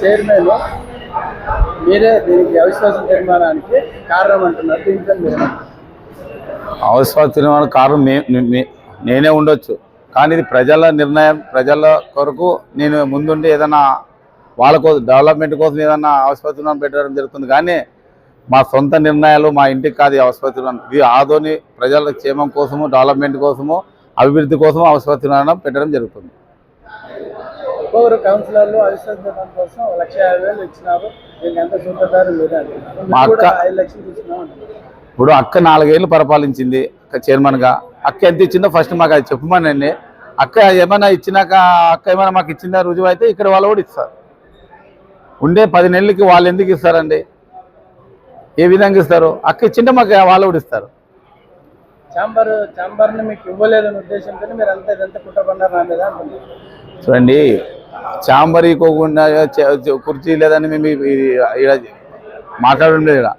Chairman మీరే దీనికి అవిశ్వాస తీర్మానానికి కారణం అంటున్నారు. దీంట్లో మీరు కారణం నేనే ఉండొచ్చు. కానీ ఇది ప్రజల నిర్ణయం ప్రజల కొరకు నేను ముందుండి ఏదైనా వాళ్ళ కోసం డెవలప్మెంట్ కోసం ఏదైనా ఆసుపత్రి పెట్టడం జరుగుతుంది. కానీ మా సొంత నిర్ణయాలు మా ఇంటికి కాదు ఈ ఇది ఆదోని ప్రజల క్షేమం కోసము డెవలప్మెంట్ కోసము అభివృద్ధి కోసము ఆసుపత్రి పెట్టడం జరుగుతుంది. ఒక్కొక్కరు కౌన్సిలర్లు అవిశ్వాసం కోసం ఒక లక్ష యాభై వేలు ఇచ్చినారు. దీనికి ఎంత సూత్రధారు మీరే ఐదు లక్షలు తీసుకున్నాం. ఇప్పుడు అక్క నాలుగేళ్ళు పరిపాలించింది అక్క చైర్మన్గా. అక్క ఎంత ఇచ్చిందో ఫస్ట్ మాకు అది చెప్పమనండి. అక్క ఏమైనా ఇచ్చినాక అక్క ఏమైనా మాకు ఇచ్చిందా రుజువు అయితే ఇక్కడ వాళ్ళు కూడా ఇస్తారు. ఉండే పది నెలలకి వాళ్ళు ఎందుకు ఇస్తారండి? ఏ విధంగా ఇస్తారు? అక్క ఇచ్చింటే మాకు వాళ్ళు కూడా ఇస్తారు. చాంబర్ చాంబర్ని మీకు ఇవ్వలేదనే ఉద్దేశంతో మీరు అంతా ఇదంతా నా మీద చూడండి చాంబర్ ఇవ్వకుండా కుర్చీ లేదని మేము ఇక్కడ ఈడ మాట్లాడడం లేదు ఇక్కడ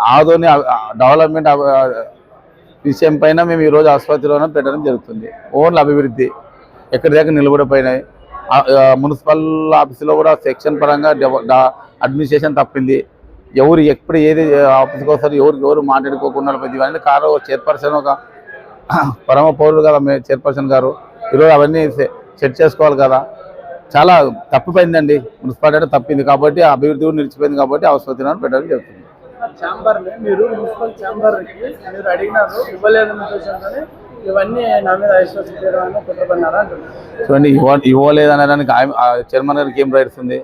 ఆదోని డెవలప్మెంట్ విషయం పైన మేము ఈరోజు ఆసుపత్రిలోనే పెట్టడం జరుగుతుంది. ఓన్లీ అభివృద్ధి. ఎక్కడి నిలబడిపోయినాయి. మున్సిపల్ ఆఫీసులో కూడా సెక్షన్ పరంగా డెవ- అడ్మినిస్ట్రేషన్ తప్పింది. ఎవరు ఎప్పుడు ఏది ఆఫీస్కి వస్తారు ఎవరికి ఎవరు మాట్లాడుకోకుండా ఇవన్నీ కారు చైర్పర్సన్ ఒక పరమ పౌరుడు కదా చైర్పర్సన్ గారు. ఈరోజు అవన్నీ సెట్ చేసుకోవాలి కదా. చాలా తప్పిపోయిందండి. మున్సిపాలిటీ తప్పింది కాబట్టి ఆ అభివృద్ధి కూడా నిలిచిపోయింది కాబట్టి ఆసుపత్రిని పెట్టడం జరుగుతుంది. చాంబర్ని మీరు మున్సిపల్ చాంబర్కి మీరు అడిగినారు ఇవ్వలేదనే ఉద్దేశంతో ఇవన్నీ నా మీద అవిశ్వాసం తీర్మానం కుట్రపన్నారా అంటున్నారు చూడండి ఇవ్వ ఇవ్వలేదు అనడానికి ఆయన- ఆ చైర్మన్ గారికి ఏం రైట్స్ ఉంది?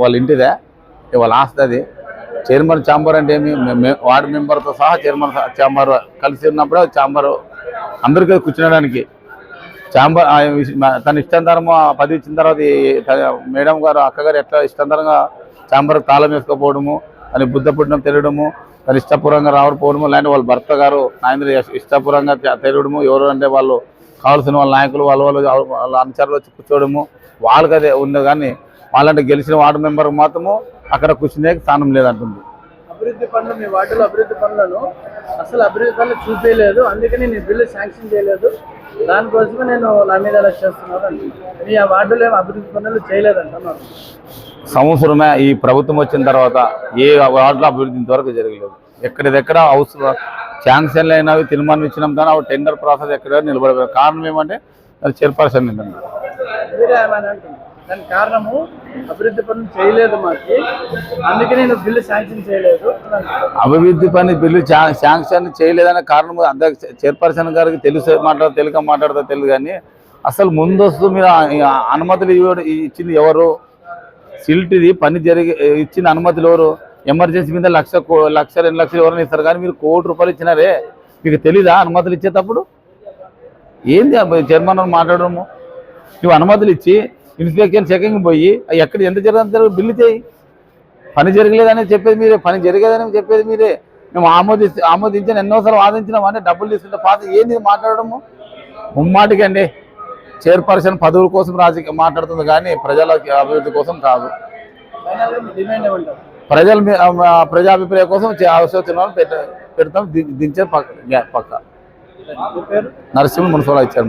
వాళ్ళ ఇంటిదే ఏ వాళ్ళ ఆస్తి అది. చైర్మన్ ఛాంబర్ అంటే ఏమి? వార్డు మెంబర్తో సహా చైర్మన్ ఛాంబర్ కలిసి ఉన్నప్పుడు ఛాంబర్ అందరికీ కూర్చునడానికి ఛాంబర్ తన ఇష్టాంతరము పది పదవి ఇచ్చిన తర్వాత మేడం గారు అక్కగారు ఎట్లా ఇష్టాంతరంగా ఛాంబర్ తాళం వేసుకోపోవడము తన బుద్ధ పుట్టిన తెలియడము తన ఇష్టపూర్వంగా రావడపోవడము లేదంటే వాళ్ళ భర్త గారు నాయంద్ర ఇష్టపూర్వంగా తెలియడము ఎవరు అంటే వాళ్ళు కావాల్సిన వాళ్ళ నాయకులు వాళ్ళ వాళ్ళు వాళ్ళ అనుచరులు వచ్చి కూర్చోవడము వాళ్ళకి అదే ఉంది కానీ వాళ్ళంటే గెలిచిన వార్డు మెంబర్ మాత్రము అక్కడ కూర్చునే స్థానం లేదంటుంది. అభివృద్ధి పనులు మీ వార్డులో అభివృద్ధి పనులను అసలు అభివృద్ధి పనులు చూపించలేదు అందుకని నేను బిల్లు శాంక్షన్ చేయలేదు. దానికోసమే నేను నా మీద అలా చేస్తున్నాను మీ ఆ వార్డులో ఏం అభివృద్ధి పనులు చేయలేదంటున్నారు. సంవత్సరమే ఈ ప్రభుత్వం వచ్చిన తర్వాత ఏ వార్డులో అభివృద్ధి ఇంతవరకు జరగలేదు. ఎక్కడిదెక్కడ హౌస్ శాంక్షన్లు అయినవి తీర్మానం ఇచ్చినాం కానీ టెండర్ ప్రాసెస్ ఎక్కడ నిలబడలేదు. కారణం ఏమంటే అది చైర్పర్సన్ అంటున్నారు? దానికి కారణము అభివృద్ధి పనులు చేయలేదు మాకు. అందుకే నేను బిల్లు శాంక్షన్ చేయలేదు. అభివృద్ధి పని బిల్లు శాంక్షన్ చేయలేదనే కారణం అధ్యక్ష చైర్పర్సన్ గారికి తెలుసు మాట్లాడ తెలుగు మాట్లాడతా తెలుగు కానీ అసలు ముందస్తు మీరు అనుమతులు ఇచ్చింది ఎవరు? సిల్ట్ది పని జరిగి ఇచ్చిన అనుమతులు ఎవరు? ఎమర్జెన్సీ మీద లక్ష కో- లక్ష రెండు లక్షలు ఎవరైనా ఇస్తారు కానీ మీరు కోటి రూపాయలు ఇచ్చినారే? మీకు తెలీదా అనుమతులు ఇచ్చేటప్పుడు? ఏంది చైర్మన్ మాట్లాడము నువ్వు అనుమతులు ఇచ్చి ఇన్స్పెక్షన్ చెకింగ్ పోయి ఎక్కడ ఎంత జరగదు బిల్లు చేయి పని జరగలేదని చెప్పేది మీరే పని జరిగేదని చెప్పేది మీరే. మేము ఆమోది ఆమోదించిన ఎన్నోసార్లు వాదించినాం అంటే డబ్బులు తీసుకుంటే పాత ఏంది ఇది మాట్లాడడము? ముమ్మాటికి అండి చైర్పర్సన్ పదవుల కోసం రాజకీయ మాట్లాడుతుంది కానీ ప్రజల అభివృద్ధి కోసం కాదు. ప్రజల ప్రజాభిప్రాయం కోసం ఆలోచన పెట్ట పెడతాం దించే పక్క పక్క. నరసింహ మున్సిపల్ ఇచ్చారు